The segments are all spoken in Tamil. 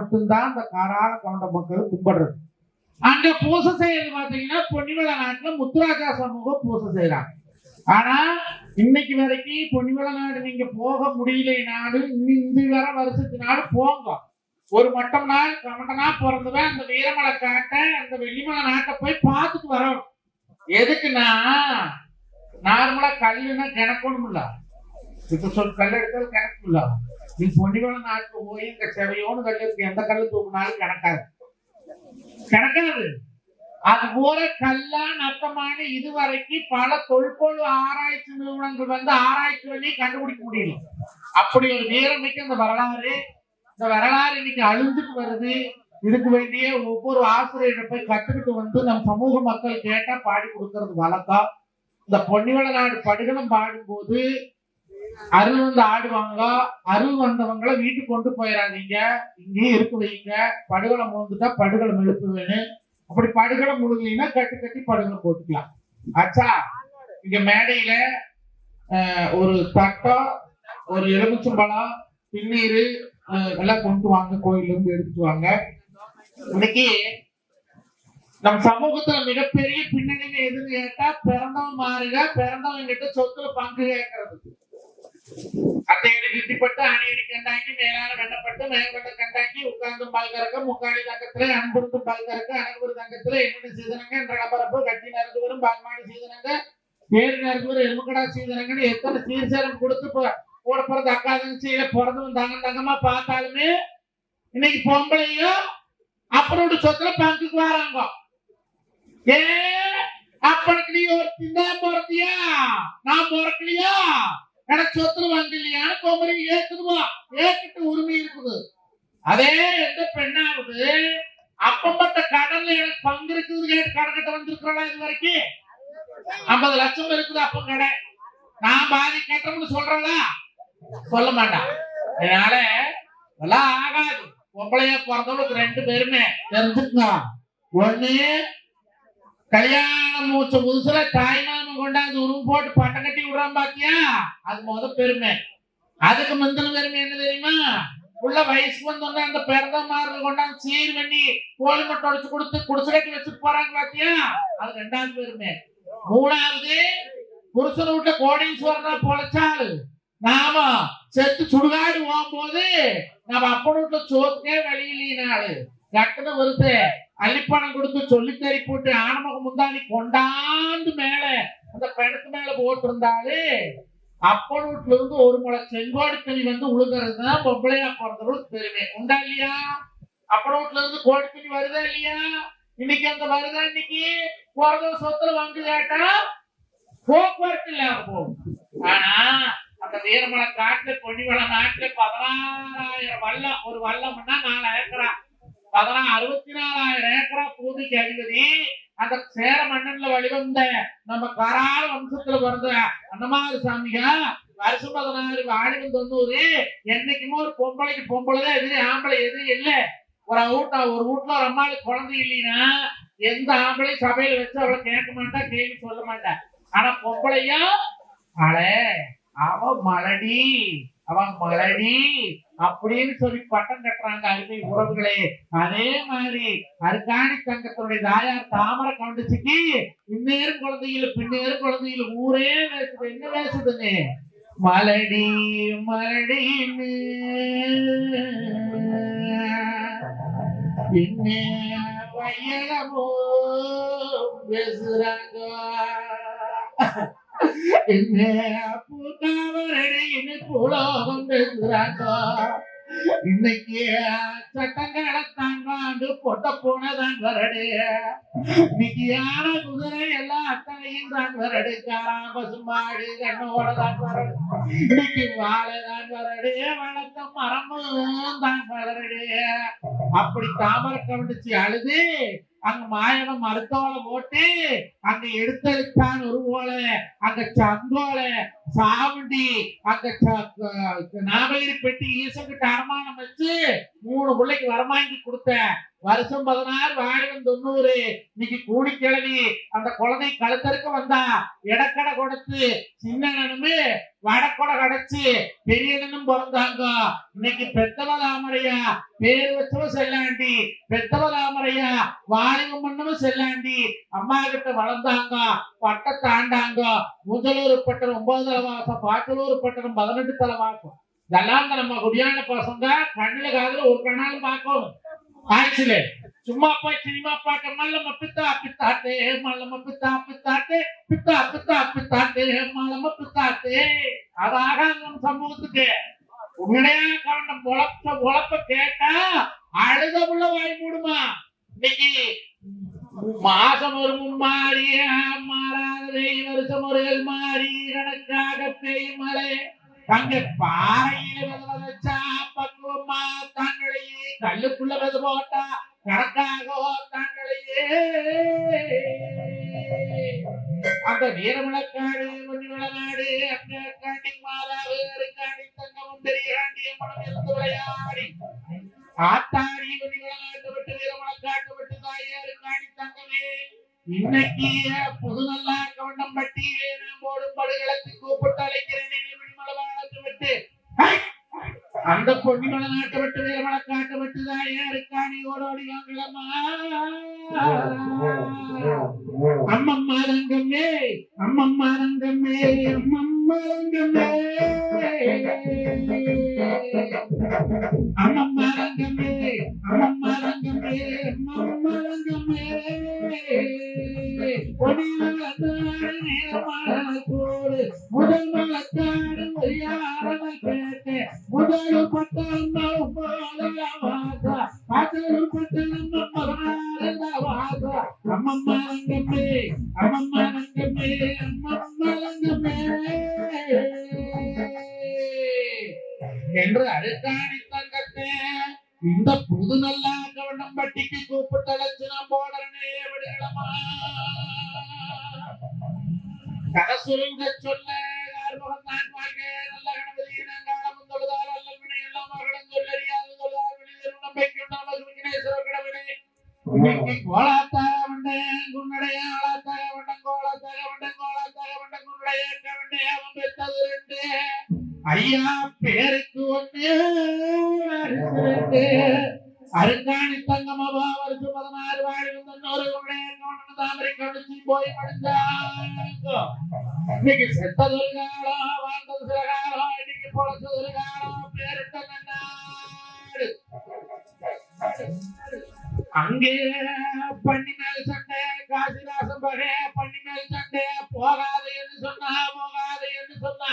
மட்டும்தான் இந்த காரால கவுண்ட மக்கள் கும்பிடுறது. அந்த பூசை செய்யறது பார்த்தீங்கன்னா பொன்னிமலை நாட்டில் முத்துராஜா சமூகம் பூசை செய்யறாங்க ஆனா இன்னைக்கு வரைக்கும் பொன்னிமலை நாடு நீங்க போக முடியலனாலும் இந்த வர வருஷத்தினாலும் போங்க. ஒரு மட்டம் நாள் கமண்டனா பிறந்தவன் அந்த வீரமலை காட்டை அந்த வெள்ளிமலை நாட்டை போய் பார்த்துட்டு வரணும். எதுக்குன்னா நார்மலா கல்லுன்னா கிணக்கணும் இல்ல இப்ப சொல் கல் எடுத்தால் கிணக்கும் இல்லை நீ பொன்னிமலை நாட்டுக்கு போய் இந்த செவையோன்னு கல்லுக்கு எந்த கல்லு தூக்குனாலும் கிடக்காது. கிடக்காது. அது போல கல்லா நத்தமான இதுவரைக்கும் பல தொல்பொழு ஆராய்ச்சி நிறுவனங்கள் வந்து ஆராய்ச்சி பண்ணி கண்டுபிடிக்க முடியல. அப்படி ஒரு வீரமிக்க இந்த வரலாறு இந்த வரலாறு இன்னைக்கு அழிஞ்சுட்டு வருது. இதுக்கு வேண்டிய ஒவ்வொரு ஆசிரியரை போய் கத்துக்கிட்டு வந்து நம்ம சமூக மக்கள் கேட்டா பாடி கொடுக்கறது வழக்கம். இந்த பொன்னிவள நாடு படுகளம் பாடும்போது அருள் வந்து ஆடுவாங்க அருள் வந்தவங்கள வீட்டுக்கு கொண்டு போயிடாதீங்க இங்கேயே இருக்க வைங்க படுகளை வந்துட்டா படுகளை எழுப்பு வேணும் அப்படி படுகளை முழுகலைன்னா கட்டு கட்டி படுகளை போட்டுக்கலாம். ஆச்சா? இங்க மேடையில ஒரு தட்டம் ஒரு எலுமிச்சம்பழம் பின்னீர் எல்லாம் கொண்டு வாங்க கோயில்ல இருந்து எடுத்துட்டு வாங்க. இன்னைக்கு நம் சமூகத்துல மிகப்பெரிய பின்னணி எதுன்னு கேட்டா பிறந்தவன் மாறுக பிறந்தவன் கிட்ட சொத்துல பங்கு கேட்கறதுக்கு அத்தையடி கிட்டிப்பட்டு அணையடி கண்டாங்கி மேலான வெண்ணப்பட்டு மேல்வெட்ட கண்டாங்கி உட்கார்ந்து பால் கறக்க முக்காடி தங்கத்துல அன்புறுத்து பால் கறக்க அனகுரு தங்கத்துல என்னென்ன சீதனங்க என்ற பரப்பு கட்டி நடந்து வரும் பால்மாடி சீதனங்க பேரு நடந்து வரும் எலும்புக்கடா சீதனங்கன்னு எத்தனை சீர்சேரம் கொடுத்து போட கூட பிறந்த அக்கா தங்கச்சியில பிறந்தவன் தங்க தங்கமா பார்த்தாலுமே இன்னைக்கு பொம்பளையும் அப்பனோட சொத்துல பங்குக்கு வராங்க. ஏ அப்பனுக்கு நீ ஒரு திண்டா பிறந்தியா? நான் பிறக்கலையா? எனக்கு சொத்துல வந்து கோமரி ஏத்துக்குவா ஏத்துட்டு உரிமை இருக்குது. அதே எந்த பெண்ணாவது அப்பம்பட்ட கடன்ல எனக்கு பங்கு இருக்குது கேட்டு கடன் வந்திருக்கிறா இது வரைக்கும்? ஐம்பது லட்சம் இருக்குது அப்ப கடை. நான் பாதி கட்டணும்னு சொல்றேன்ல? சொல்ல மாட்டான் அதனால இதெல்லாம் ஆகாது. பொம்பளைய பிறந்தவளுக்கு ரெண்டு பேருமே. தெரிஞ்சுக்கணும் ஒண்ணு கல்யாணம் மூச்ச புதுசுல தாய் கொண்டாந்து உருவம் போட்டு பட்டம் கட்டி விடுறான் பாத்தியா? அது முத பெருமை. அதுக்கு முந்தின பெருமை என்ன தெரியுமா? உள்ள வயசுக்கு வந்தோடனே அந்த பிறந்தமார்கள் கொண்டாந்து சீர் பண்ணி கோழி மட்டை உடைச்சு கொடுத்து குடிசை கட்டி வச்சுட்டு போறாங்க பாத்தியா? அது ரெண்டாவது பெருமை. மூணாவது புருஷன் விட்ட கோடீஸ்வரனா பொழைச்சால் நாம செத்து சுடுகாடு போகும்போது நம்ம அப்பன் வீட்டுல சோத்துக்கே வெளியிலினாலு கட்டுன வருது அள்ளிப்பணம் கொடுத்து சொல்லி தறி போட்டு ஆனமுக முந்தாணி கொண்டாந்து மேலே அந்த பிணத்து மேல போட்டிருந்தாலே அப்பன் வீட்டுல இருந்து ஒரு முளை செங்கோடு தண்ணி வந்து உழுகிறது தான் பொம்பளையா பிறந்தவங்களுக்கு பெருமை. உண்டா இல்லையா? அப்பன் வீட்டுல இருந்து கோடி தண்ணி வருதா இல்லையா? இன்னைக்கு அந்த வருதா இன்னைக்கு? போறத சொத்துல வந்து கேட்டா போக்குவரத்து இல்லாம போகும். ஆனா அந்த வீரமலை காட்டுல பொன்னிவள நாட்டுல பதினாறாயிரம் வல்லம் ஒரு வல்லம்னா நாலு ஏக்கரா. பதினா அறுபத்தி நாலாயிரம் ஏக்கரா பூமிக்கு அதிபதி அந்த சேர மன்னன்ல வழிவந்த நம்ம கராள வம்சத்துல பிறந்த அன்னமாரி சாமிங்க வருஷம் பதினாறு ஆயிரம் தொண்ணூறு என்னைக்குமோ ஒரு பொம்பளைக்கு பொம்பளை தான் எதிரி ஆம்பளை எதிரி இல்ல. ஒரு வீட்டா ஒரு வீட்டுல ஒரு அம்மாளுக்கு குழந்தை இல்லைன்னா எந்த ஆம்பளையும் சபையில வச்சு அவளை கேட்க மாட்டா கேள்வி சொல்ல மாட்டா. ஆனா பொம்பளையும் அவ மலடி. அவன் மலடி அப்படின்னு சொல்லி பட்டம் கட்டுறாங்க அருமை உறவுகளே. அதே மாதிரி அருக்காணி சங்கத்தினுடைய தாயார் தாமரை கவுண்டச்சிக்கு இன்னேரும் குழந்தைகள் பின்னேரும் குழந்தைகள் ஊரே பேசுது என்ன பேசுதுங்க மலடி மலடின்னு என்ன பையனமோ பேசுறாங்க என்ன பூக்காவரடின்னு புலோகம் பேசுறாங்க இன்னைக்கு சட்டங்களை தாங்காண்டு பொட்ட போனதான் வரடு. இன்னைக்கு யானை குதிரை எல்லாம் அத்தனையும் தான் வரடு. காரா பசுமாடு கண்ணோட தான் வரடு. இன்னைக்கு வாழை வரடு வளர்த்த மரமும் தான் வரடு. அப்படி தாமரை கவனிச்சு அழுது அங்க மாயவன் மருத்தோலை போட்டு அங்க எடுத்தெடுத்தான் ஒரு ஓலை. அங்க சங்கோலை சாவண்டி அங்க ச- பெட்டி ஈசங்கிட்ட அரமானம் வச்சு மூணு பிள்ளைக்கு வரமாங்கி கொடுத்தேன். வருஷம் பதினாறு வாழிடம் தொண்ணூறு. இன்னைக்கு கூடிக்கிழமை அந்த குழந்தை கழுத்தருக்கு வந்தா இடக்கடை கொடுத்து சின்னனுமே வடக்கொடை கடைச்சு பெரியனும் பிறந்தாங்க. இன்னைக்கு பெத்தவ தாமரையா பேர் வச்சவ செல்லாண்டி. பெத்தவ தாமரையா வாலிபம் பண்ணவும் செல்லாண்டி. அம்மா கிட்ட வளர்ந்தாங்க பட்டத்தாண்டாங்க முதலூர் பட்டணம் ஒன்பது தலை மாசம் பாச்சலூர் பட்டணம் பதினெட்டு தலைவாசம் இதெல்லாம் இந்த நம்ம குடியான பசங்க கண்ணுல காதுல ஒரு கண்ணாலும் பார்க்கணும். ஆயிடுச்சுல. சும்மா போய் சினிமா பார்க்க மல்லம பித்தா பித்தாட்டே மல்லம பித்தா பித்தாட்டே பித்தா பித்தா பித்தாட்டே மல்லம பித்தாட்டே அதாக நம்ம சமூகத்துக்கு. உண்மையா காரணம் உழப்ப உழப்ப கேட்டா அழுத உள்ள வாய் மூடுமா? இன்னைக்கு மாசம் ஒரு மும்மாறி மாறாத வருஷம் ஒரு மாறி கணக்காக பெய்யும் மழை தங்கள் பாறையில் வித விதைச்சா பக்குவமா தங்களையே கல்லுக்குள்ள வித போட்டா கணக்காக தங்களையே. அந்த வீரமிழக்காடு மண்ணிவிளநாடு அந்த காண்டி மாதாவு அருக்காண்டி தங்கமும் பெரிய காண்டிய மனம் இருந்து விளையாடி. ஆத்தாடி மண்ணிவிளநாட்டு விட்டு வீரமிழக்காட்டு விட்டு தாயே அருக்காண்டி தங்கமே. இன்னைக்கு புது நல்லா கவண்டம் பட்டியிலே நான் போடும் படுகளத்தை கூப்பிட்டு அழைக்கிறேன் மலவாளத்தை விட்டு அந்த பொன்னிமலை நாட்டை விட்டு வீரமலை காட்டை விட்டு தாயே அருக்காணி ஓடோடி வாங்கலம்மா அம்மம்மா ரங்கமே அம்மம்மா ரங்கமே அம்மம்மா ரங்கமே அம்மம்மா ரங்கமே முதல் மலத்தாடு ஒய்யாரன கேட்டு முதல் பட்டம் வாசா பட்டல் வாசா அம்மம்மா ரங்கமே அம்மம்மா ரங்கமே அம்மம்மா என்று அழுத்தாணி தங்கத்தே இந்த புது நல்லா கவனம் பட்டிக்கு கூப்பிட்டு அழைச்சு நான் போடறனே விடுகளமா சொல்ல ஆறுமுகம் தான் வாழ்க நல்ல கணபதியை நாங்கள் தொழுதால் அல்லல் வினை எல்லாம் மகளும் சொல்லறியாது தொழுதால் நம்பிக்கை கடவுளே. இன்னைக்கு கோலாத்தாக குன்னடைய ஆளாத்தாக கோலாத்தாக கோலாத்தாக கவண்டே அவன் பெற்றது ரெண்டு. ஐயா பேருக்கு ஒன்று ரெண்டு. அருங்காணி தங்கமபா வருஷம் பதினாறு வாழி வந்து இன்னொரு പോയി പഠിച്ചു. தாமரை போய் மடிஞ்சாங்க இன்னைக்கு செத்தது ஒரு காலம் காலம் ஒரு காலம் அங்கே பண்ணி மேல் சண்டை காசிதாசம் பகே பண்ணி மேல் சண்டை போகாது என்று சொன்னா போகாது என்று சொன்னா.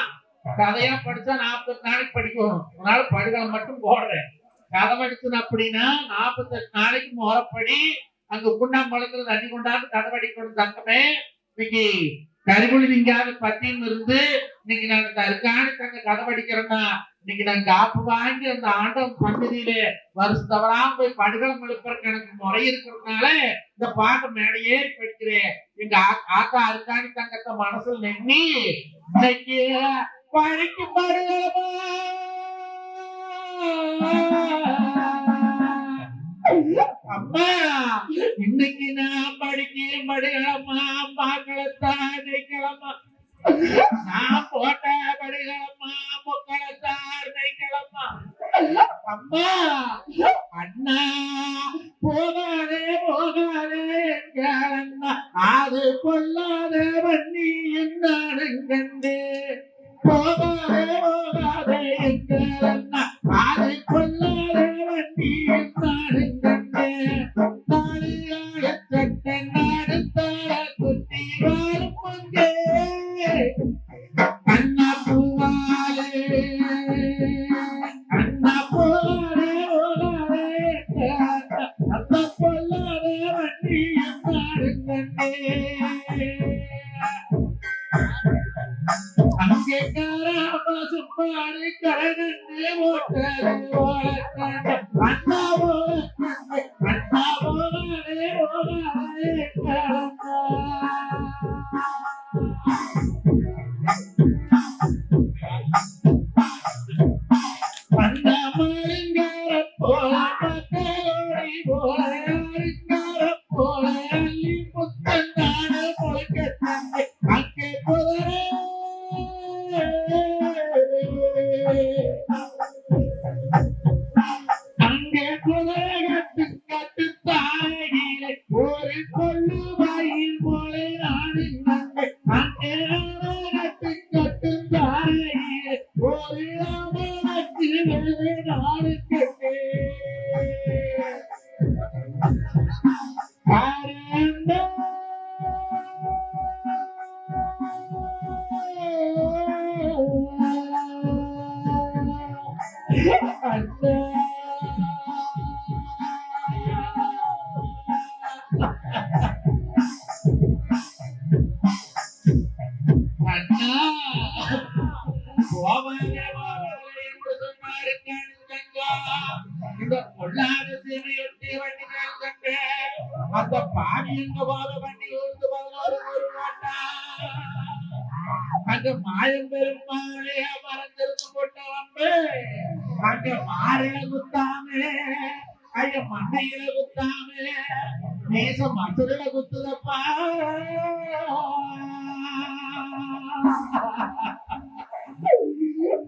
கதையா படிச்சா நாற்பது நாளைக்கு படிக்கணும் ஒரு நாள் படுகளை மட்டும் போடுறேன் கதை படிச்சது அப்படின்னா நாற்பத்தெட்டு நாளைக்கு முறப்படி அங்க குண்டாம்பழத்துல தண்ணி கொண்டாந்து கதம் அடிக்கணும் தங்கமே. இன்னைக்கு கரிமொழி நீங்காவது பத்தின்னு இருந்து இன்னைக்கு நான் தற்காணி தங்க கதம் அடிக்கிறோம்னா இன்னைக்கு நான் காப்பு வாங்கி அந்த ஆண்டவன் சன்னதியிலே வருஷம் தவறாம போய் படுகளம் எழுப்புறதுக்கு எனக்கு முறை இருக்கிறதுனால இந்த பாட்டு மேடையே படிக்கிறேன். எங்க ஆ- ஆத்தா அருக்காணி தங்கத்தை மனசுல நெண்ணி இன்னைக்கு படிக்கும் படுகளமா அம்மா இன்னைக்கு நான் படிக்க படுகளம்மா பாக்களத்தான் கிளம்பா நான் போட்ட படுகளம்மா முக்களத்தார் கிளம்பா அம்மா அண்ணா போகாதே போகாதே என்கிறான் அது கொல்லாதே பண்ணி என்னாடுங்கண்டே போகாதே போகாதே என்கிறான் அது கொல்லாதே பண்ணி என்னாடுங்கண்டே தாலியாட சட்டை நாடுத்தார குட்டி வாழும் அங்கே அண்ணா பூவாலே அண்ணா போலே ஓலாலே அண்ணா பொல்லாலே வண்டி என்னாடுங்கண்டே அங்கே காராம சும்மாடி கரகண்டே ஓட்டலே ஓலக்கண்டே அண்ணா அண்ணா அந்த மருங்கார போல போல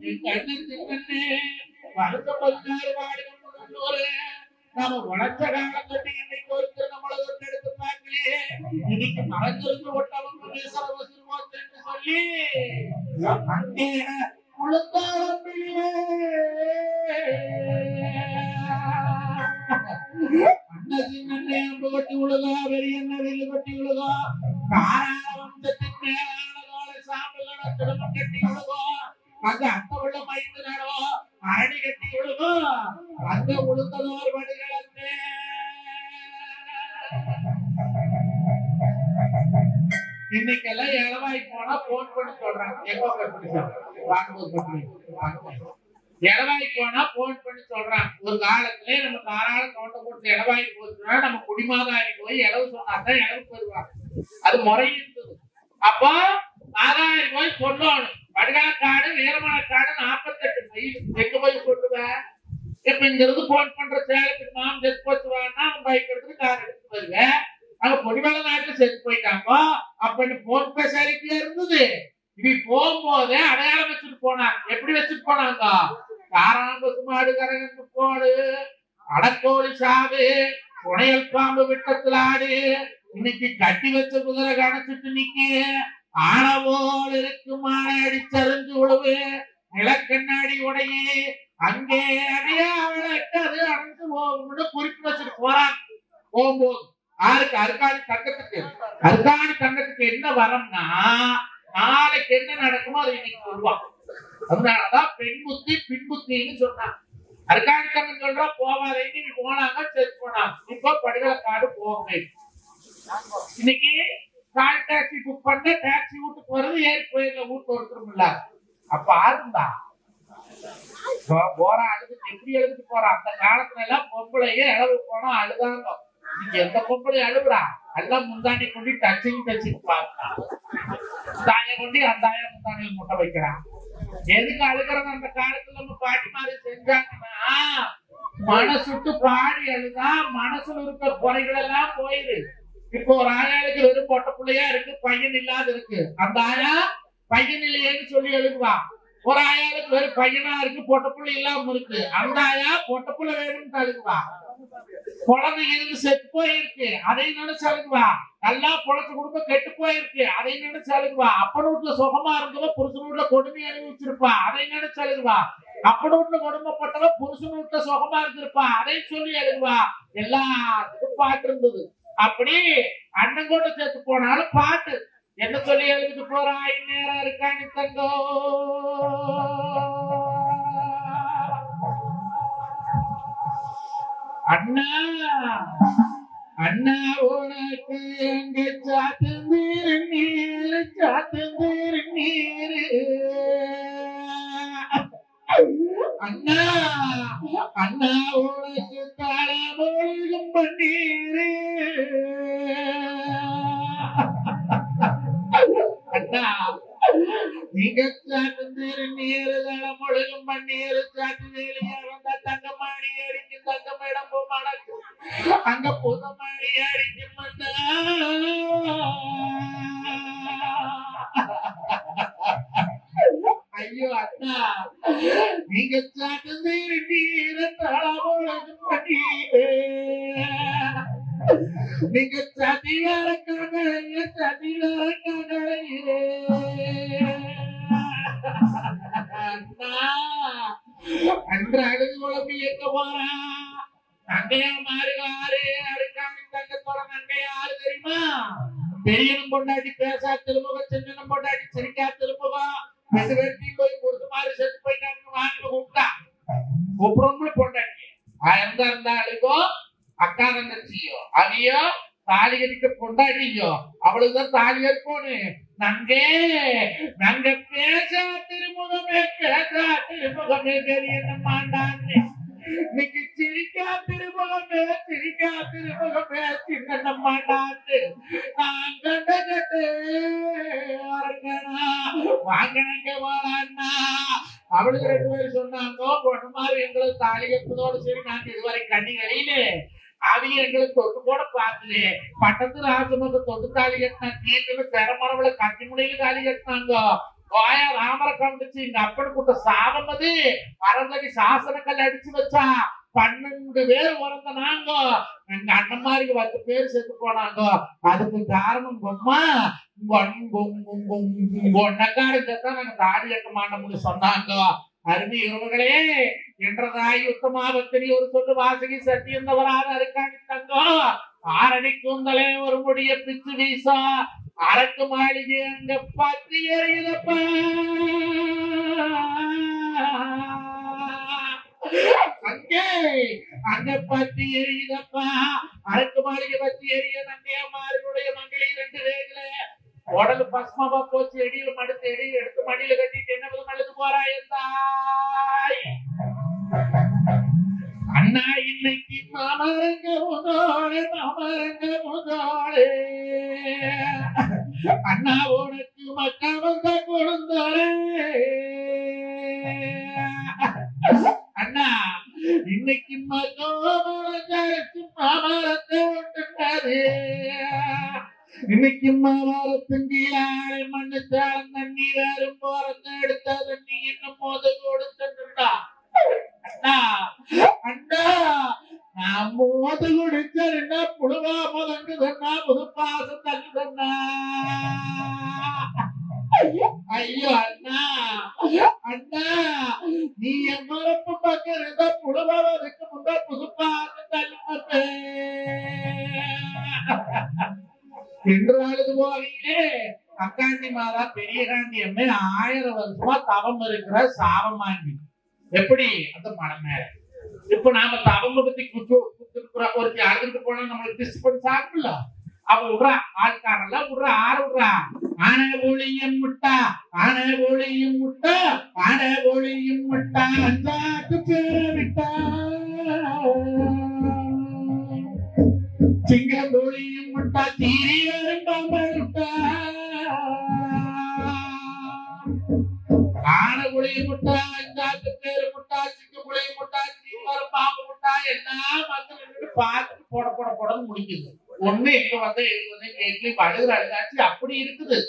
என் கண்ணன் சின்னே வருஷம் நாம உழைச்ச காலம் இன்னைக்கு ஒருத்தர் நம்மள தொட்டு எடுத்து பார்க்கலையே இன்னைக்கு மறைஞ்சிருந்து ஒட்டவன் புண்ணியசர வசூல் சொல்லி அங்கே அம்பு கட்டி உழுதா வெறி வெள்ளு கட்டி உழுதா மேலான சாம்பலான கட்டி உழுதா அங்க அந்த உள்ள மயந்து நடவோ அரணி கட்டி உழுதோ அங்க உளுந்ததோர் வடிகளே இன்னைக்கெல்லாம் இளவாய் போனா போன் பண்ணி சொல்றாங்க? எங்க கண்டுபிடிச்சாங்க இளவாய் போனா போன் பண்ணி சொல்றான் ஒரு காலத்துல நம்ம தாராள தோட்டம் போட்டு இளவாய் போச்சுன்னா நம்ம குடிமாதாரி போய் இளவு சொன்னாதான் இளவு வருவாங்க அது முறை இருந்தது அப்போ தாராரி போய் சொல்லணும். வடகாக்காடு வீரமணக்காடு நாற்பத்தெட்டு மைல். எங்க போய் சொல்லுவேன் இப்ப இங்க இருந்து போன் பண்ற சேலத்துக்கு மாம் செத்து போச்சு வான்னா அவன் பைக் எடுத்துட்டு கார் எடுத்துட்டு வருவேன் அங்க பொடிமலை நாட்டுல செத்து போயிட்டாங்க. அப்படின்னு போன் பே சரிக்குல இருந்தது? இப்படி போகும்போது அடையாளம் வச்சுட்டு போனாங்க எப்படி வச்சுட்டு போனாங்க? காரணம் கொசு மாடு கரகண்டு போடு அடக்கோழி சாவு புனையல் பாம்பு விட்டத்தில் ஆடு இன்னைக்கு கட்டி வச்ச குதிரை கணச்சிட்டு நிக்க ஆனவோல் இருக்கு மாநாடி அடிச்சறிஞ்சு உழுவு நிலக்கண்ணாடி உடையே. அங்கே அடையா விளக்கு அது அடைஞ்சு போகும்னு குறிப்பு வச்சுட்டு போறான். போகும்போது யாருக்கு? அருக்காணி தங்கத்துக்கு. அருக்காணி தங்கத்துக்கு என்ன வரம்னா நாளைக்கு என்ன நடக்குமோ அதை இன்னைக்கு சொல்லுவான். அதனாலதான் பெண் புத்தி பின் சொன்னான். அருக்காணி தங்கம் சொல்றா போவாதேன்னு நீ போனாங்க செத்து போனாங்க இப்போ படுகளை காடு போங்க இன்னைக்கு பண்ண டாக்ஸி வீட்டுக்கு வருது ஏறி போயிருக்க வீட்டு ஒருத்தரும் இல்ல அப்ப ஆருந்தா போற அழுது எப்படி எழுதிட்டு போறா? அந்த காலத்துல எல்லாம் பொம்பளையே அளவு போனா அழுதாங்க. நீங்க எந்த பொம்பளை அழுகுறா எல்லாம் முந்தாண்டி கொண்டு டச்சிங் டச்சிங் பார்க்கலாம் தாயை கொண்டு அந்த தாயை முந்தாண்டியில் முட்டை வைக்கிறான் எதுக்கு அழுகிறது அந்த காலத்துல? நம்ம பாட்டி மாதிரி செஞ்சாங்கன்னா மனசுட்டு பாடி அழுதா மனசுல இருக்க குறைகள் எல்லாம் போயிரு. இப்போ ஒரு ஆயாளுக்கு வெறும் பொட்ட பிள்ளையா இருக்கு பையன் இல்லாத இருக்கு. அந்த ஆயா பையன் இல்லையேன்னு சொல்லி எழுதுவா. ஒரு ஆயாளுக்கு வெறும் பையனா இருக்கு பொட்ட பிள்ளை இல்லாம இருக்கு. அந்த ஆயா பொட்ட பிள்ளை வேணும்னு அழுகுவா குழந்தை இருந்து செத்து போயிருக்கு அதை நினைச்சு அழுகுவா. நல்லா பொழச்சு குடும்பம் கெட்டு போயிருக்கு அதை நினைச்சு அழுகுவா. அப்பன் வீட்டுல சுகமா இருந்தவ புருஷன் வீட்டுல கொடுமை அனுபவிச்சிருப்பா. அதை நினைச்சு அழுகுவா. அப்பன் வீட்டுல கொடுமைப்பட்டவ புருஷன் வீட்டுல சுகமா இருந்திருப்பா. அதை சொல்லி அழுகுவா. எல்லாத்துக்கும் பாட்டு இருந்தது. அப்படி அண்ணன் கூட சேர்த்து போனாலும் பாட்டு என்ன சொல்லி எழுதிட்டு போறா? இந்நேரம் இருக்காங்க தங்கோ. அண்ணா அண்ணா உனக்கு எங்க சாத்து நீர் நீர் சாத்து நீர் நீர். அண்ணா அண்ணா உனக்கு தலைமுழுகும் பன்னீர் அண்ணா நீங்க சாத்து நீர் நீர் தலைமுழுகும் பன்னீர் சாத்து வேலையா அடிக்கும் தங்கமிடம் பூமான அங்க புதுமணி அடிக்கும் அண்ணா நீங்க சாட்டு நீர தளவோடு பண்ணீரே அண்ணா அன்று அழுது குழம்பு எங்க போறா? நங்கையா மாறுகாரு அருக்காணி தங்கத்தோட நங்கை யாரு தெரியுமா? பெரியனும் பொண்டாட்டி பேச திருமுக சின்னனும் பொண்டாட்டி சிரிக்கா திருமுகா ரெண்டு பேர்த்தையும் போய் கொடுத்து மாதிரி செத்து போயிட்டாங்க வாங்கி கூப்பிட்டா கூப்பிடுறவங்களும் பொண்டாட்டி எந்த இருந்தாலுக்கோ அக்கா தங்கச்சியோ அவையோ தாலி கட்டிக்க பொண்டாட்டியோ அவளுக்குதான் தாலி ஏற்போனு நங்கே நங்க பேசா திருமுகமே பேசா திருமுகமே தெரியல மாண்டான்னு. இன்னைக்கு சிரிக்கா திருமுகமே சிரிக்கா திருமுகமே சின்ன மாட்டான்னு நான் கண்டகட்டு வாங்கினங்க வாழாண்ணா அவளுக்கு ரெண்டு பேரும் சொன்னாங்க பொண்ணு மாதிரி எங்களுக்கு தாலி கட்டுறதோட சரி நாங்க இதுவரை கண்ணி கழியிலே. அவங்க எங்களுக்கு தொட்டு கூட பார்த்து பட்டத்து ராஜமுக தொட்டு தாலி கட்டினா கேட்டு திறமரவுல கத்திமுனையில தாலி கட்டினாங்க. கோயா ராமரை கண்டுச்சு இங்க அப்படி கூட்ட சாபம் அது. அறந்தடி சாசனக்கல் அடிச்சு வச்சா பன்னெண்டு பேர் உறந்த நாங்க. எங்க அண்ணன் மாதிரி பத்து பேர் செத்து போனாங்க. அதுக்கு காரணம் பொம்மா ஒன்னக்காரன் தான் நாங்க தாடி கட்ட மாட்டோம்னு சொன்னாங்க. அருமை உறவுகளே என்றதாய் உத்தமாபத்திரி ஒரு சொல்லு வாசகி சத்தியந்தவராக அருக்காணி தங்கோ ஆரணி கூந்தலே ஒரு முடிய பிச்சு வீசா அரக்கு மாளிகை அங்க பத்தி எறியுதப்பா. அங்கே அங்க பத்தி எரியுதப்பா அரக்கு மாளிகை பத்தி எரிய தங்கையம்மாருடைய மங்களை ரெண்டு வேகல உடல் பஸ்மமா போச்சு எடியில மடுத்து எடியில் எடுத்து மடியில கட்டிட்டு என்ன விதம் அழுது போறாய் தாய் அண்ணா இன்னைக்கு மாமரங்க முதோளே மாமரங்க முதோளே அண்ணா உனக்கு மக்கா வந்த கொடுந்தாரே அண்ணா இன்னைக்கு மக்களுக்கு மாமரத்தை விட்டுட்டாரு இன்னைக்கு மாமரத்தின் கீழாளை மண்ணுத்தாளம் தண்ணி வேறும் போறந்து எடுத்தா தண்ணி இன்னும் மோத கொடுத்துட்டா அண்ணா அண்ணா நான் மோத குடிச்சா புழுவா முதங்கு சொன்னா புது பாசம் ஐயோ அண்ணா. கோவிலே அக்காந்தி அக்காண்டி மாதா பெரிய காந்தி அம்மே ஆயிரம் வருஷமா தவம் இருக்கிற சாபமாண்டி எப்படி? அந்த மனம் மேல. இப்ப நாம தவம் பத்தி குத்து குத்துருக்குறோம் ஒருத்தி அழுதுட்டு போனா நம்மளுக்கு டிஸ்ட் பண்ணி சாப்பிடல அவ விடுறா ஆள்காரெல்லாம் விடுறா ஆறு விடுறா. ஆன ஒளியும் முட்டா ஆன ஒளியும் முட்டா ஆன ஒளியும் முட்டா அஞ்சாட்டு பேர விட்டா. சிங்கம் ஒளியும் முட்டா தீரி வரும் முட்டா ஆன பேரு முட்டா சிங்கம் முட்டா தீரி பாம்பு முட்டா எல்லாம் வந்து பார்த்து போட போட போடன்னு முடிக்குது. ஒண்ணு எங்க வந்து எங்க வந்து கேட்கல அழுகுற அழுகாச்சு அப்படி இருக்குது.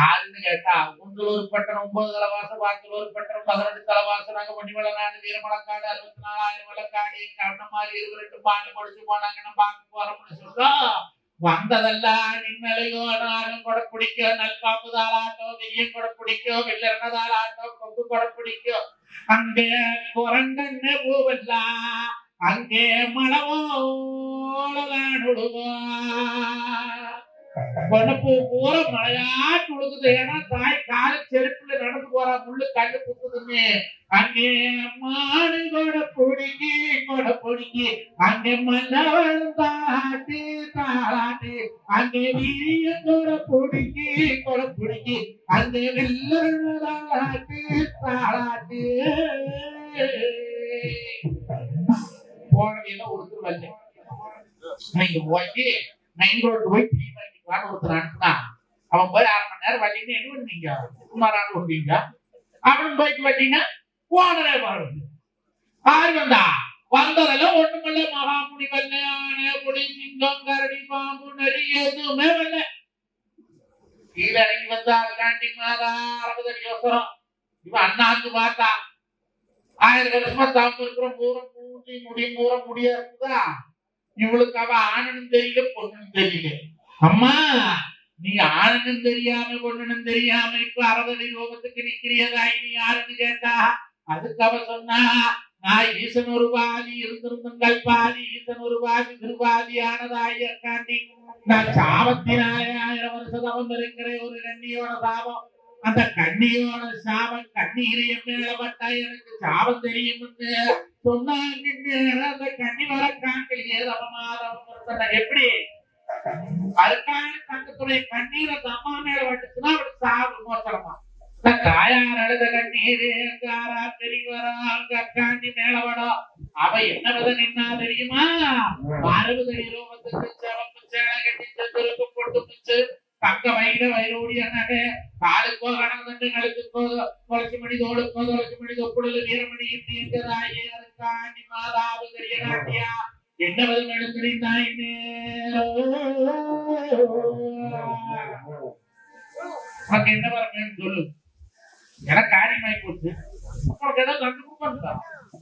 ஆறுன்னு கேட்டா குண்டலூர் ஒரு பட்டம் ஒன்பது தலைவாசம் வாக்கில் ஒரு பட்டம் பதினெட்டு தலைவாசம் நாங்க பொன்னிமலை நாடு வீரமலக்காடு அறுபத்தி நாலாயிரம் வழக்காடு எங்க அண்ணன் மாதிரி இருபது ரெண்டு பாட்டு படிச்சு போனாங்க. நம்ம பார்க்க போறோம்னு சொல்றோம். வந்ததெல்லாம் நின்னலையோ நாகம் கூட பிடிக்கோ நல்பாம்பு தாளாட்டோ வெய்யம் கூட பிடிக்கோ வெள்ளரண தாளாட்டோ கொங்கு கூட பிடிக்கோ அங்கே குரங்கன்னு பூவெல்லாம் அங்கே மழவோலதான் பொண்ணு பூரா மழையாட்டு உழுகுது. ஏன்னா தாய் கால செருப்புல நடந்து போறா முள்ளு கல்லு குத்துதுன்னு அங்கே மாடு கூட பிடிக்கி கூட பிடிக்கி. அங்கே மன்னவன் தாட்டி அங்கே வீரியம் கூட பிடிக்கி கூட பிடிக்கி. அங்கே வெள்ளம் ஒருத்தர் வரல நீங்க போய் மெயின் ரோடு போய் டீ வாங்கிட்டு ஒருத்தர் அவன் போய் அரை மணி நேரம் வண்டின்னு என்ன பண்ணீங்க சுமாரான விடுவீங்க அவன் போயிட்டு வந்தீங்கன்னா ஓனரே வருது. ஆறு வந்தா? வந்ததெல்லாம் ஒண்ணுமில்ல. மகாமுனி வரல ஆனை புலி சிங்கம் கரடி பாம்பு நரி எதுவுமே வரல. கீழே இறங்கி வந்தா காண்டி மாதா அறுபது அடி இவன் அண்ணாந்து பார்த்தா ஆயிரம் வருஷமா தாம இருக்கிற பூரம் பூஞ்சி முடி பூரம் முடியா இருக்குதா இவளுக்கு அவ ஆணனும் தெரியல பொண்ணும் தெரியல. அம்மா நீங்க ஆணனும் தெரியாம பொண்ணுன்னு தெரியாம இப்ப அறவழி ரோகத்துக்கு நிக்கிறியதாய் நீ யாருன்னு கேட்டா? அதுக்கு அவ சொன்னா நான் ஈசன் ஒரு பாதி இருந்திருந்தங்கள் பாதி ஈசன் ஒரு பாதி திருபாதி ஆனதாய் காண்டி நான் சாபத்தினாயிரம் வருஷம் தவம் இருக்கிறேன் ஒரு கண்ணியோட சாபம். அந்த கண்ணியோட சாபம் கண்ணீர் என் மேல பட்டா எனக்கு சாபம் தெரியும் சொன்னாங்க அந்த கண்ணி வர காண்களையே தவமாதம் எப்படி அதுக்காக தங்கத்துடைய கண்ணீர் அந்த அம்மா மேல பட்டுச்சுன்னா அவளுக்கு சாவு மோசமா தாயார் அழுத கண்ணீர் அங்காரா பெரியவரா அங்க அக்காண்டி மேலவடம் அவ என்ன வித நின்னா தெரியுமா அறுபது இருபத்துக்கு சிவப்பு சேலை கட்டி செந்திருக்கு போட்டு பிச்சு വൈകിട്ട് வயிறு வயிறோடிய நகை காலுக்கோ கணக்கு கழுத்துக்கோ துளசி மணி தோளுக்கோ துளசி மணி தொப்புடல் வீரமணி இட்டு எங்கதாயே மாதாவு தெரிய நாட்டியா? என்ன விதம் உனக்கு என்ன வரணும்னு சொல்லு. எனக்கு காரியமாய் போச்சு. உனக்கு ஏதோ கண்டுபிடிப்பா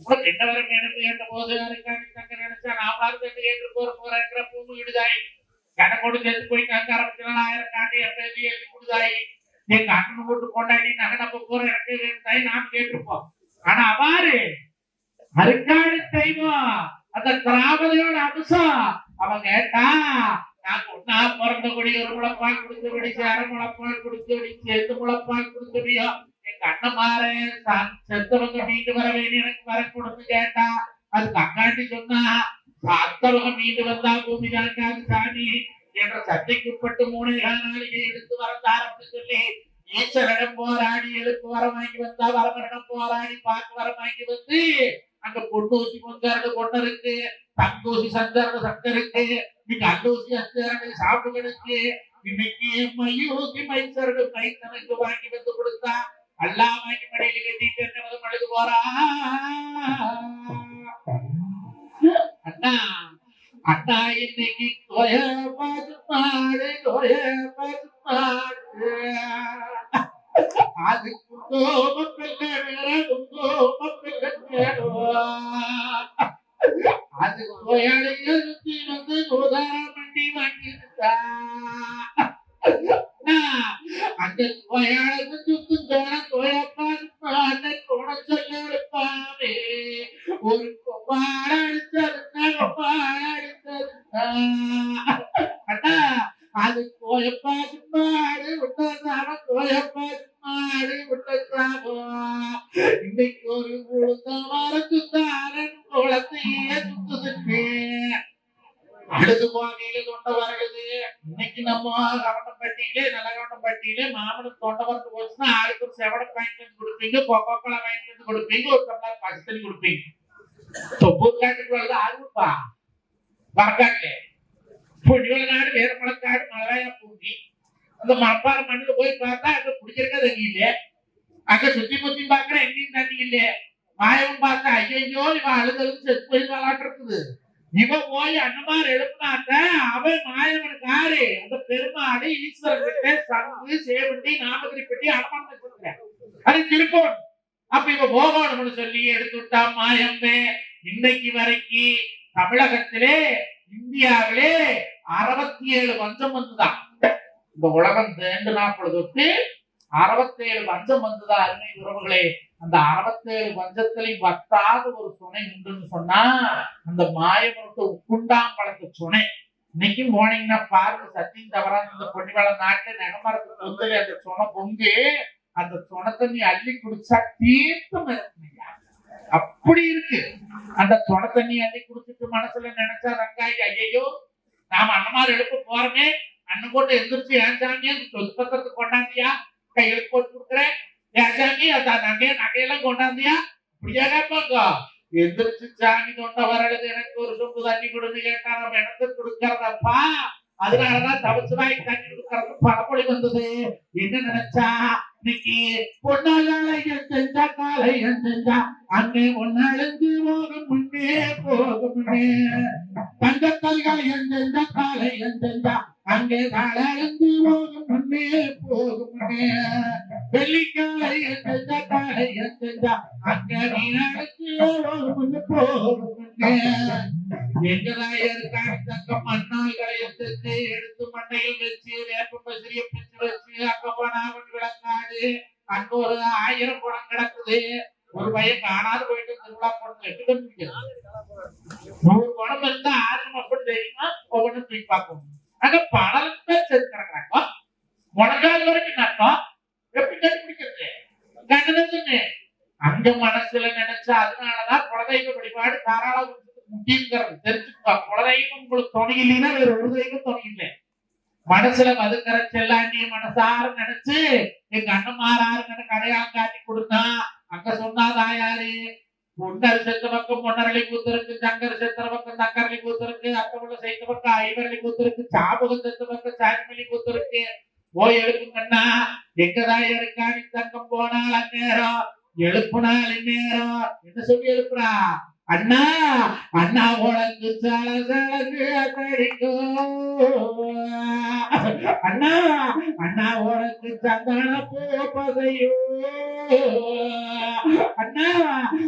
உனக்கு என்ன வர வேணும் கேட்ட போது அதுக்காண்டி நினைச்சா நான் பார்த்து ஏற்று போற போற பூமி விடுதாய். கணக்கோடு சேர்த்து போய் கங்க ஆரம்பிச்சு ஆயிரம் காண்டி எழுதி எழுதி கொடுதாய் எங்க அண்ணன் போட்டு கொண்டாடி நாங்க நம்ம போற எனக்கு வேண்டாய் நாம் கேட்டிருப்போம். ஆனா அவாறு அருக்காடு தெய்வம் அந்த திராபதியோட அம்சம் அவன் கேட்டா நான் ஒன்னா பிறந்த கொடி ஒரு முளைப்பால் கொடுத்து விடிச்சு அரை முளைப்பால் கொடுத்து விடிச்சு எந்த முளைப்பால் கொடுத்து விடியோ எங்க அண்ணமாரே செத்தவங்க மீண்டு வர வேண்டிய எனக்கு வர கொடுத்து கேட்டா அதுக்கு அங்காண்டி சொன்னா அத்தவங்க மீண்டு வந்தால் பூமி தாண்டாது சாமி என்ற சர்ச்சைக்குட்பட்டு உட்பட்டு மூணு நாளிகை எடுத்து வரந்தாரம்னு சொல்லி ஈஸ்வரனிடம் போராடி எழுப்பு வர வாங்கி வந்தா வரமரிடம் போராடி பார்க்க வர வாங்கி வந்து அங்க பொண்ணூசி பொங்கறது பொண்ணு இருக்கு தங்கூசி சந்தர்ந்த சட்டை இருக்கு இன்னைக்கு அண்டூசி அச்சரடு சாப்பிடுகளுக்கு இன்னைக்கு மையூசி மைசருக்கு மைத்தனுக்கு வாங்கி வந்து கொடுத்தா அல்லா வாங்கி மடியில கட்டிட்டு என்ன மழுது போறா. அண்ணா அண்ணா இன்னைக்கு கொய பாது மாடு தொய பாது மாடு அது குங்கோம பிள்ளை வேற பிள்ளை அது கோயாளிய சுத்தி வந்து கோதார மண்டி அந்த கோயாளுக்கு சுத்து தோண தோழப்பான் அந்த கோண சொல்ல இருப்பாவே ஒரு கொப்பாட அடிச்சதுன்னா கொப்பாட அடிச்சதுன்னா அண்ணா அது கோயப்பா மாடு விட்டதான கோயப்பா மாடு விட்டதாமோ இன்னைக்கு ஒரு உளுந்த மரத்துத்தாரன் குளத்தையே சுத்துதுக்கு அழுது போகையில தொண்டை வரகுது இன்னைக்கு நம்ம கவனப்பட்டியிலே நல்ல கவனப்பட்டியிலே மாமனுக்கு தொண்டை வரது போச்சுன்னா ஆளுக்கு ஒரு செவட வாங்கிட்டு வந்து கொடுப்பீங்க கொக்கோ கோலா வாங்கிட்டு வந்து கொடுப்பீங்க ஒரு டம்ளர் பச்சை தண்ணி கொடுப்பீங்க தொப்பூர் காட்டுக்கு வருது ஆகுப்பா வரக்காட்டிலே பொடிவள நாடு வேறுமலக்காடு மலையா பூமி அந்த மப்பாற மண்ணில் போய் பார்த்தா அங்க குடிச்சிருக்க தண்ணி இல்ல அங்க சுத்தி முத்தி பார்க்குற எங்கேயும் தண்ணி இல்ல மாயவும் பார்த்தா ஐயோ இவன் அழுது அழுது செத்து போய் விளாட்டு இருக்குது இவன் போய் அண்ணமார் எழுப்பினாங்க அவன் மாயவன் காரு அந்த பெருமாடு ஈஸ்வரன் சங்கு சேவண்டி நாமகிரி பெட்டி அனுமானம் வச்சிருக்கிறேன் அது திருப்போன் அப்ப இவ போகணும்னு சொல்லி எடுத்து விட்டா மாயம்மே. இன்னைக்கு வரைக்கும் தமிழகத்திலே இந்தியாவிலே அறுபத்தி ஏழு வஞ்சம் வந்துதான். இந்த உலகம் தேண்டு நாற்பது தொட்டு அறுபத்தேழு வஞ்சம் வந்துதான் அருமை உறவுகளே. அந்த அறுபத்தேழு பஞ்சத்திலையும் வத்தாத ஒரு துணை உண்டுன்னு சொன்னா அந்த மாயவனுக்கு உக்குண்டாம்பழத்து துணை இன்னைக்கும் போனீங்கன்னா பாருங்க சத்தியம் தவறான இந்த பொன்னிவாள நாட்டுல நெகமரத்துக்கு வந்து அந்த துணை பொங்கு அந்த துணை தண்ணி அள்ளி குடிச்சா தீர்த்தம் இருக்குங்க அப்படி இருக்கு. அந்த துணை தண்ணி அள்ளி குடிச்சிட்டு மனசுல நினைச்சா ரங்காய் ஐயையோ நாம அண்ணமார் எழுப்ப போறோமே. அண்ணன் போட்டு எந்திரிச்சு ஏன் சாமி சொத்து பத்திரத்துக்கு கொண்டாந்தியா? கையெழுத்து போட்டு கொடுக்குறேன். சாமி அதான் நகைய நகையெல்லாம் கொண்டாந்தியா இப்படியா கேட்பாங்க எந்திரிச்சு சாமி தொண்டை வரலுக்கு எனக்கு ஒரு சொம்பு தண்ணி கொடுன்னு கேட்டா நம்ம எனக்கு கொடுக்கறதப்பா அதனாலதான் தவசுவாய் தண்ணி கொடுக்கறது பழமொழி வந்தது. என்ன நினைச்சா? இன்னைக்கு பொன்னாலையும் செஞ்சா காலையும் செஞ்சா அங்கே ஒன்னழிஞ்சு போகும் முன்னே போகும் முன்னே. தங்கத்தல்களையும் செஞ்சா காலையும் செஞ்சா அங்கே காலையந்து போகும் முன்னே போகும் வெள்ளிக்காலையும் செஞ்சா காலையும் செஞ்சா அங்கே நீ போகும் முன்னே போகும் முன்னே எங்கதாயிருக்கான் தங்கம் மண்ணால்களை எடுத்து எடுத்து மண்ணையில் வச்சு வேப்ப பசிரிய பிச்சு வச்சு அங்க போனா விளக்காடு அங்க ஒரு ஆயிரம் குடம் கிடக்குது. ஒரு பையன் காணாது போயிட்டு திருவிழா போட்டு எட்டு கண்டுபிடிக்கிறது நூறு குடம் இருந்தா ஆறு மக்கள் தெரியுமா? ஒவ்வொன்றும் தூக்கி பார்க்கணும் அங்க பலரும் பேர் சேர்த்து கிடக்குறாங்க. வரைக்கும் நட்டம் எப்படி கண்டுபிடிக்கிறது? கண்டுன்னு அந்த மனசுல நினைச்சா அதனாலதான் குலதெய்வ வழிபாடு தாராள முக்கியங்கிறது தெரிஞ்சுக்கோ குலதெய்வம் உங்களுக்கு துணை இல்லைன்னா வேற ஒரு தெய்வம் துணை இல்லை. மனசுல மதுக்கரை நீ மனசார நினைச்சு எங்க அண்ணமாராரு கடையாளம் காட்டி கொடுத்தா அங்க சொன்னாதான் யாரு? பொன்னர் செத்த பக்கம் பொன்னரளி கூத்திருக்கு சங்கர் செத்த பக்கம் சங்கரளி கூத்திருக்கு அக்கமுள்ள செய்த பக்கம் ஐவரளி கூத்திருக்கு சாபகம் செத்த பக்கம் சாரிமலி கூத்திருக்கு போய் எழுப்புங்கண்ணா எங்கதான் நீ தங்கம் போனால் அந்நேரம் எழுப்புனால் இந்நேரம் என்ன சொல்லி எழுப்புறா? அண்ணா அண்ணா உனக்கு சல அண்ணா அண்ணா உனக்கு சந்தன போப்பதையோ அண்ணா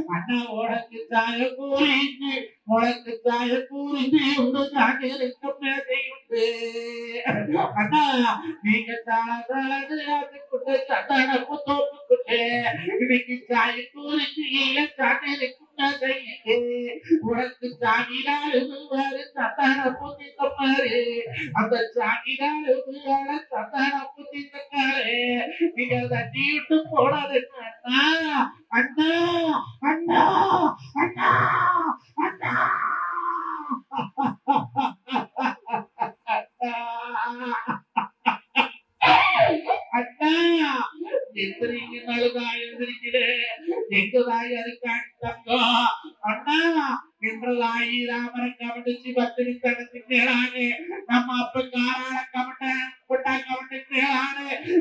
அண்ணா உனக்கு சாய கூறிந்து நீங்க சால இன்னைக்கு சாய கூறிந்து இல்ல சாட்டிற்கு உனக்கு சாமியாரு சந்தான பூத்தி தம்மாரு அந்த சாமியாரு சந்தான பூத்தி தக்காரு நீங்க தட்டி விட்டு போனது அண்ணா. அண்ணா அண்ணா அண்ணா அண்ணா. மேலானே நம்ம அப்ப காரான கவட்ட கொட்டா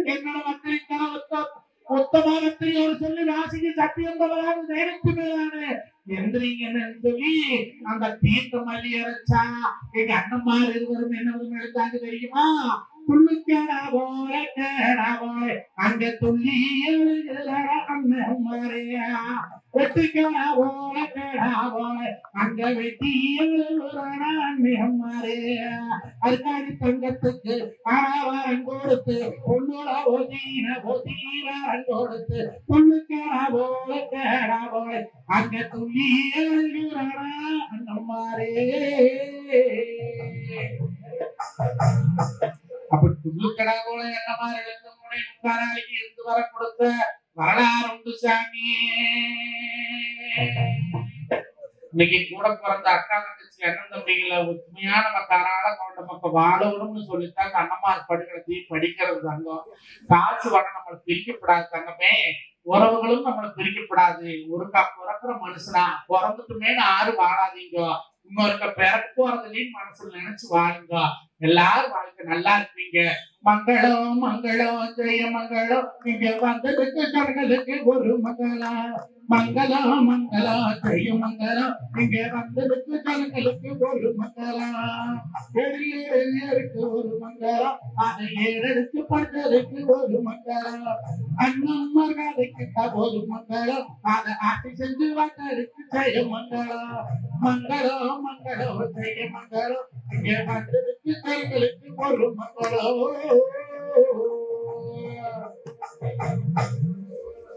என்னோட சொல்லி ராசிக்கு சத்தியம் தவறாக நேரத்து மேலானே. எந்திரிங்கன்னு சொல்லி அந்த தீர்த்த மல்லி அரைச்சா எங்க அண்ணன்மார் இருவரும் என்னவரும் எழுத்தாங்க தெரியுமா? அங்க துள்ளி எழுதுலடா அண்ணன் மாறியா வெட்டுக்கடா அங்க வெட்டி எழுதுலடா அண்ணன் தங்கத்துக்கு ஆறாவாரம் கொடுத்து பொண்ணோட ஒதீன ஒதீனாரம் கொடுத்து துள்ளுக்கடா போல கேடா அங்க துள்ளி மாறே அப்படி துள்ளுக்கடா போல என்ன மாதிரி இருந்து முனை முக்காராளிக்கு இருந்து வர கொடுத்த வரலாறு உண்டு சாமி. இன்னைக்கு கூட பிறந்த அக்கா தங்கச்சி அண்ணன் தம்பிகளை ஒத்துமையா நம்ம தாராள கொண்ட மக்கள் வாழணும்னு சொல்லித்தான் அந்த அண்ணமார் படுகளத்தி படிக்கிறது தங்கம். காசு வர நம்மளை பிரிக்கப்படாது தங்கமே. உறவுகளும் நம்மளை பிரிக்கப்படாது. ஒரு பிறக்கிற மனுஷனா பிறந்துட்டுமே ஆறு வாழாதீங்க. இன்னொருக்க பிறக்க போறதுலயும் மனசுல நினைச்சு வாழுங்க. எல்லாரும் வாழ்க்கை நல்லா இருப்பீங்க. மங்களம் மங்களம் ஜெய மங்களம் இங்க வந்ததுக்கு ஜனங்களுக்கு ஒரு மங்களா. மங்களம் மங்களம் ஜெய மங்களம் இங்க வந்ததுக்கு ஜனங்களுக்கு ஒரு மங்களா. எளியருக்கு ஒரு மங்களா. அதை ஏறெடுத்து படுத்ததுக்கு ஒரு மங்களா. அண்ணன் மகாதைக்கு ஒரு மங்களம் அதை ஆட்சி செஞ்சு வாட்டருக்கு ஜெய மங்களா. மங்களம் மங்களம் ஜெய மங்களம் இங்க வந்ததுக்கு ஒரு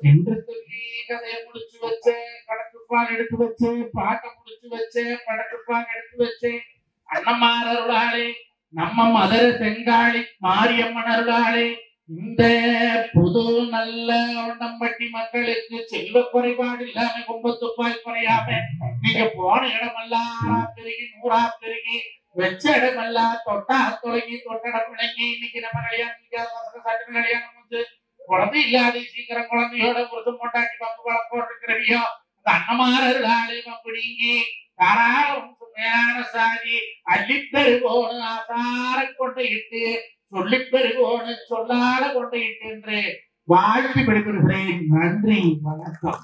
என்று சொல்லி கதையை முடிச்சு வச்சேன் படத்துப்பான் எடுத்து வச்சு பாட்டை முடிச்சு வச்சேன் படத்துப்பான் எடுத்து வச்சேன் அண்ணமார் அருளாளே நம்ம மதுரை செங்காளி மாரியம்மன் அருளாளே இந்த புது நல்ல ஒண்ணம்பட்டி மக்களுக்கு செல்வ குறைபாடு இல்லாம கும்பத்துப்பாய் குறையாம நீங்க போன இடமெல்லாம் பெருகி நூறா பெருகி வச்ச இடமெல்லாம் தொட்டா தொலைங்கி தொட்டடம் விளங்கி இன்னைக்கு நம்ம கல்யாணம் இன்னைக்கு சட்டம் கல்யாணம் வந்து குழந்தை இல்லாத சீக்கிரம் குழந்தையோட புருஷன் கொண்டாட்டி பங்கு வழக்கம் இருக்கிறவியோ அந்த அன்னமாரர்களாலே அப்படிங்கி தாராளம் சுமையான சாதி அள்ளிப்பெருகோணு ஆசார கொண்டு இட்டு சொல்லிப் பெருகோணு சொல்லால கொண்டு இட்டு என்று வாழ்த்து விடைபெறுகிறேன் நன்றி வணக்கம்